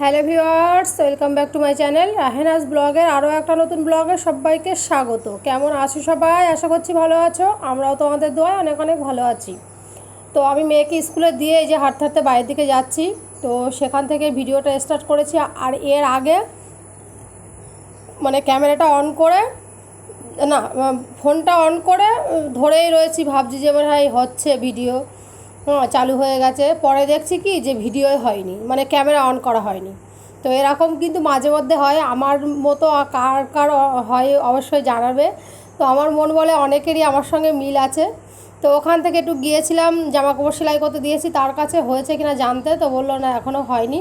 Hello viewers welcome back to my channel Rahenaz ব্লগের আরও একটা নতুন ব্লগে সবাইকে স্বাগত। কেমন আছো সবাই? আশা করছি ভালো আছো। আমরাও তোমাদের দোয়ায় অনেক অনেক ভালো আছি। তো আমি মেয়েকে স্কুলে দিয়ে এই যে হাঁটতে হাঁটতে বাইরের দিকে যাচ্ছি, তো সেখান থেকে ভিডিওটা স্টার্ট করেছি আর এর আগে মানে ক্যামেরাটা অন করে, না, ফোনটা অন করে ধরেই রয়েছি, ভাবছি যে মনে হয় হচ্ছে ভিডিও। হ্যাঁ চালু হয়ে গেছে। পরে দেখছি কি যে ভিডিওই হয়নি মানে ক্যামেরা অন করা হয়নি। তো এরকম কিন্তু মাঝে মধ্যে হয়, আমার মতো কার কার হয় অবশ্যই জানাবে। তো আমার মন বলে অনেকেরই আমার সঙ্গে মিল আছে। তো ওখান থেকে একটু গিয়েছিলাম জামা কাপড় সেলাই করতে দিয়েছি, তার কাছে হয়েছে কিনা জানতে, তো বলল না এখনও হয়নি।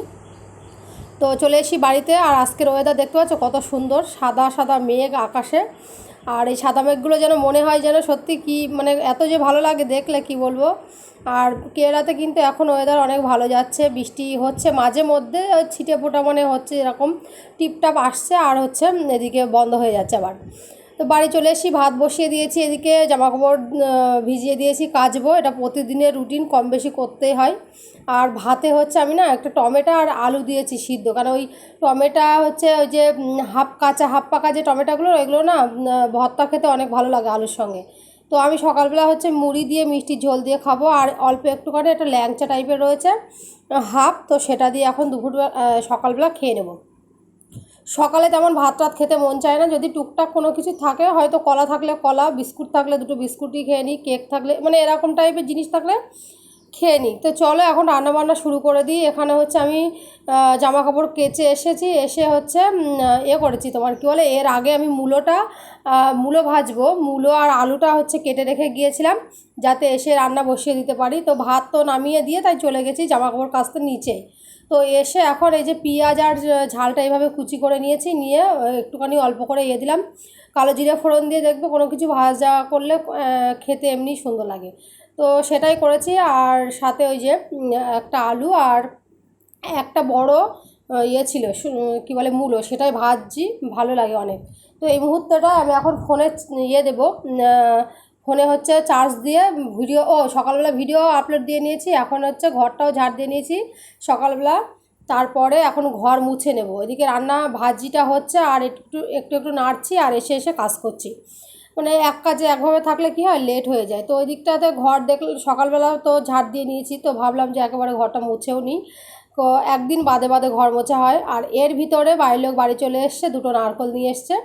তো চলে এসি বাড়িতে, আর আজকের ওয়েদার দেখতে পাচ্ছ কত সুন্দর, সাদা সাদা মেঘ আকাশে। আর এই সাদা মেঘগুলো যেন মনে হয় যেন সত্যি কি মানে এত যে ভালো লাগে দেখলে কি বলব? আর কেরাতে কিন্তু এখন ওয়েদার অনেক ভালো যাচ্ছে, বৃষ্টি হচ্ছে, মাঝে মধ্যে ছিটে ফোটা মানে হচ্ছে এরকম, টিপটাপ আসছে আর হচ্ছে এদিকে বন্ধ হয়ে যাচ্ছে আবার। তো বাড়ি চলে এসেছি, ভাত বসিয়ে দিয়েছি, এদিকে জামা কাপড় ভিজিয়ে দিয়েছি, কাচবো। এটা প্রতিদিনের রুটিন, কম বেশি করতেই হয়। আর ভাতে হচ্ছে আমি না একটা টমেটো আর আলু দিয়েছি সিদ্ধ। কারণ ওই টমেটো হচ্ছে ওই যে হাফ কাঁচা, হাফ পাকা যে টমেটোগুলো ওইগুলো না ভর্তা খেতে অনেক ভালো লাগে আলুর সঙ্গে। তো আমি সকালবেলা হচ্ছে মুড়ি দিয়ে মিষ্টি ঝোল দিয়ে খাব। আর অল্প একটুখানি একটা ল্যাংচা টাইপের রয়েছে, হাফ। তো সেটা দিয়ে এখন দুপুর সকালবেলা খেয়ে নেব। সকালে তেমন ভাত টাত খেতে মন চায় না, যদি টুকটাক কোনো কিছু থাকে, হয়তো কলা থাকলে কলা, বিস্কুট থাকলে দুটো বিস্কুটই খেয়ে নিই, কেক থাকলে মানে এরকম টাইপের জিনিস থাকলে খেয়ে নিই। তো চলো এখন রান্না বান্না শুরু করে দিই। এখানে হচ্ছে আমি জামা কাপড় কেচে এসেছি, এসে হচ্ছে এ করেছি তোমার, কী বলে, এর আগে আমি মূলোটা মূলো ভাজবো। মূলো আর আলুটা হচ্ছে কেটে রেখে গিয়েছিলাম, যাতে এসে রান্না বসিয়ে দিতে পারি। তো ভাত তো নামিয়ে দিয়ে তাই চলে গেছি জামা কাপড় কাচতে নিচে। তো এসে এখন এই যে পেঁয়াজ আর ঝালটা এইভাবে কুচি করে নিয়েছি, নিয়ে একটুখানি অল্প করে ইয়ে দিলাম। কালো জিরে ফোড়ন দিয়ে দেখবে, কোনো কিছু ভাজা করলে খেতে এমনি সুন্দর লাগে। তো সেটাই করেছি, আর সাথে ওই যে একটা আলু আর একটা বড় ইয়ে ছিল কী বলে, মূলো, সেটাই ভাজছি, ভালো লাগে অনেক। তো এই মুহূর্তটা আমি এখন ফোনে ইয়ে দেবো ফোনে হচ্ছে চার্জ দিয়ে ভিডিও ও সকালবেলা ভিডিও আপলোড দিয়ে নিয়েছি, এখন হচ্ছে ঘরটাও ঝাড় দিয়ে নিয়েছি, সকালবেলা। তারপরে এখন ঘর মুছে নেব। এদিকে রান্না ভাজিটা হচ্ছে আর একটু একটু একটু নাড়ছি আর এসে এসে কাজ করছি। মানে এক কাজে একভাবে থাকলে কি হয় লেট হয়ে যায়। তো ওই দিকটাতে ঘর দেখলে, সকালবেলা তো ঝাড় দিয়ে নিয়েছি, তো ভাবলাম যে একেবারে ঘরটা মুছেও নিই। তো একদিন বাদে বাদে ঘর মোছা হয়। আর এর ভিতরে বাড়ির লোক বাড়ি চলে এসছে, দুটো নারকল নিয়ে এসছে।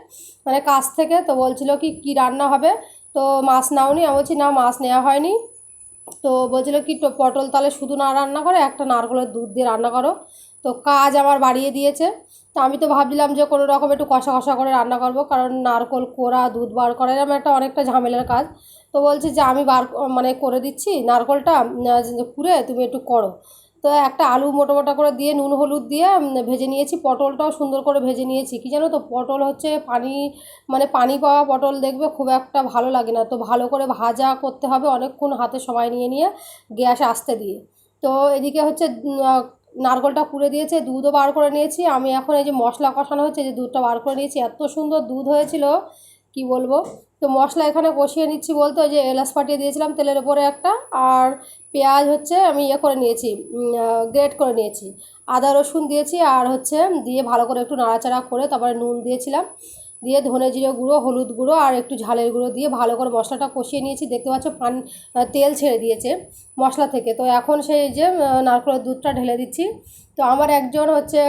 মানে কাছ থেকে তো বলছিল কি কি রান্না হবে? তো মাছ নাওনি, আমি বলছি, না, মাছ নেওয়া হয়নি। তো বলছিল কি পটল তাহলে শুধু না রান্না করে, একটা নারকলের দুধ দিয়ে রান্না করো। তো কাজ আমার বাড়িয়ে দিয়েছে। তো আমি তো ভাবছিলাম যে কোনো রকম একটু কষা কষা করে রান্না করব, কারণ নারকল কোড়া দুধ বার করা এরকম একটা অনেকটা ঝামেলার কাজ। তো বলছে যে, আমি বার মানে করে দিচ্ছি নারকলটা পুড়ে তুমি একটু করো। তো একটা আলু মোটা মোটা করে দিয়ে, নুন, হলুদ দিয়ে ভেজে নিয়েছি। পটলটাও সুন্দর করে ভেজে নিয়েছি। কি জানো তো, পটল হচ্ছে পানি মানে পানি পাওয়া পটল দেখবে খুব একটা ভালো লাগে না। তো ভালো করে ভাজা করতে হবে অনেকক্ষণ হাতে সময় নিয়ে নিয়ে গ্যাসে আসতে দিয়ে। তো এদিকে হচ্ছে নারকলটা পুড়ে দিয়েছে, দুধও বার করে নিয়েছি। আমি এখন এই যে মশলা কষানো হচ্ছে, যে দুধটা বার করে নিয়েছি, এত সুন্দর দুধ হয়েছিল। কি বলব? তো মশলা এখানে কষিয়ে নিচ্ছি বলতে ওই যে এলাচ ফাটিয়ে দিয়েছিলাম তেলের উপরে একটা, আর পেঁয়াজ হচ্ছে আমি ইয়ে করে নিয়েছি গ্রেট করে নিয়েছি। আদা রসুন দিয়েছি আর হচ্ছে দিয়ে ভালো করে একটু নাড়াচাড়া করে তারপরে নুন দিয়েছিলাম। দিয়ে ধনে জিরে গুঁড়ো, হলুদ গুঁড়ো আর একটু ঝালের গুঁড়ো দিয়ে ভালো করে মশলাটা কষিয়ে নিয়েছি। দেখতে পাচ্ছ পান তেল ছেড়ে দিয়েছে মশলা থেকে। তো এখন সেই যে নারকেলের দুধটা ঢেলে দিচ্ছি। তো আমার একজন হচ্ছে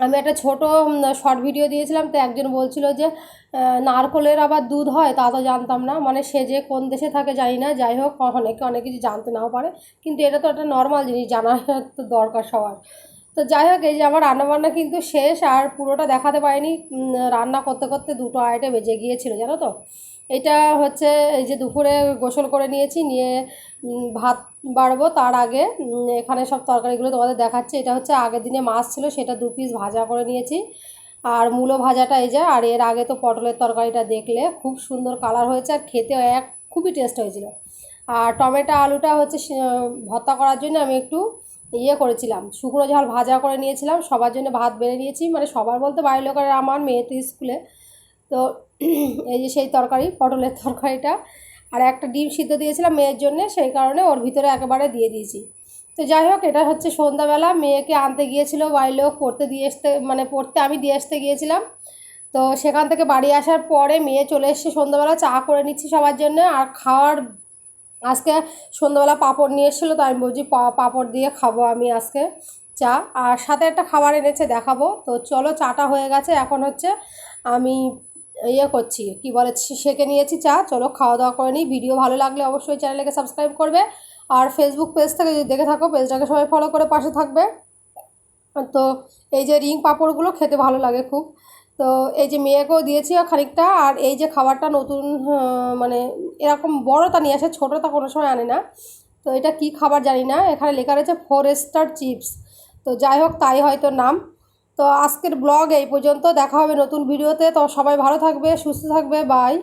আমি একটা ছোট শর্ট ভিডিও দিয়েছিলাম, তো একজন বলছিল যে নারকলের আবার দুধ হয়, তা তো জানতাম না। মানে সে যে কোন দেশে থাকে জানি না, যাই হোক, অনেকে, অনেক কিছু জানতে নাও পারে। কিন্তু এটা তো একটা নর্মাল জিনিস, জানা তো দরকার সবার। তো যাই হোক, এই যে আমার রান্নাবান্না কিন্তু শেষ, আর পুরোটা দেখাতে পারিনি। রান্না করতে করতে দুটো আড়াইটে বেজে গিয়েছিল, জানো তো? এটা হচ্ছে এই যে দুপুরে গোসল করে নিয়েছি, নিয়ে ভাত বাড়বো তার আগে এখানে সব তরকারিগুলো তোমাদের দেখাচ্ছে। এটা হচ্ছে আগের দিনে মাছ ছিল, সেটা দু পিস ভাজা করে নিয়েছি। আর মূলো ভাজাটা এই যে, আর এর আগে তো পটলের তরকারিটা দেখলে খুব সুন্দর কালার হয়েছে আর খেতে এক, খুবই টেস্ট হয়েছিল। আর টমেটো আলুটা হচ্ছে ভর্তা করার জন্য আমি একটু ইয়ে করেছিলাম, শুকনো ঝাল ভাজা করে নিয়েছিলাম। সবার জন্য ভাত বেড়ে নিয়েছি মানে সবার বলতে বাড়ির লোকের, আমার মেয়ে তো স্কুলে তো এই যে সেই তরকারি, পটলের তরকারিটা। আর একটা ডিম সিদ্ধ দিয়েছিলাম মেয়ের জন্য, সেই কারণে ওর ভিতরে একেবারে দিয়ে দিয়েছি। তো যাই হোক, এটা হচ্ছে সন্ধ্যাবেলা। মেয়েকে আনতে গিয়েছিল, বাড়ির লোক পড়তে দিয়ে আসতে মানে পড়তে আমি দিয়ে আসতে গিয়েছিলাম। তো সেখান থেকে বাড়ি আসার পরে মেয়ে চলে এসছে সন্ধ্যাবেলা, চা করে নিচ্ছি সবার জন্য। আর খাওয়ার, আজকে সন্ধ্যাবেলা পাঁপড় নিয়ে এসেছিল তো আমি বলছি পাঁপড় দিয়ে খাব আমি আজকে চা। আর সাথে একটা খাবার এনেছে, দেখাবো। তো চলো, চাটা হয়ে গেছে। এখন হচ্ছে আমি ইয়ে করছি, কি বলে সেকে নিয়েছি চা, চলো খাওয়া দাওয়া করে নিই। ভিডিও ভালো লাগলে অবশ্যই চ্যানেলকে সাবস্ক্রাইব করবে। আর ফেসবুক পেজ থেকে যদি দেখে থাকো পেজটাকে সবাই ফলো করে পাশে থাকবে। তো এই যে রিং পাঁপড়গুলো খেতে ভালো লাগে খুব। তো এই যে মেয়েকেও দিয়েছি খানিকটা, আর এই যে খাবারটা নতুন মানে এরকম বড়টা নিয়ে আসে, ছোটোটা কোনো সময় আনে না। তো এটা কি খাবার জানি না, এখানে লেখা রয়েছে ফরেস্টার চিপস তো যাই হোক, তাই হয়তো নাম। তো আজকের ব্লগ এই পর্যন্ত। দেখা হবে নতুন ভিডিওতে তো। সবাই ভালো থাকবে, সুস্থ থাকবে। বাই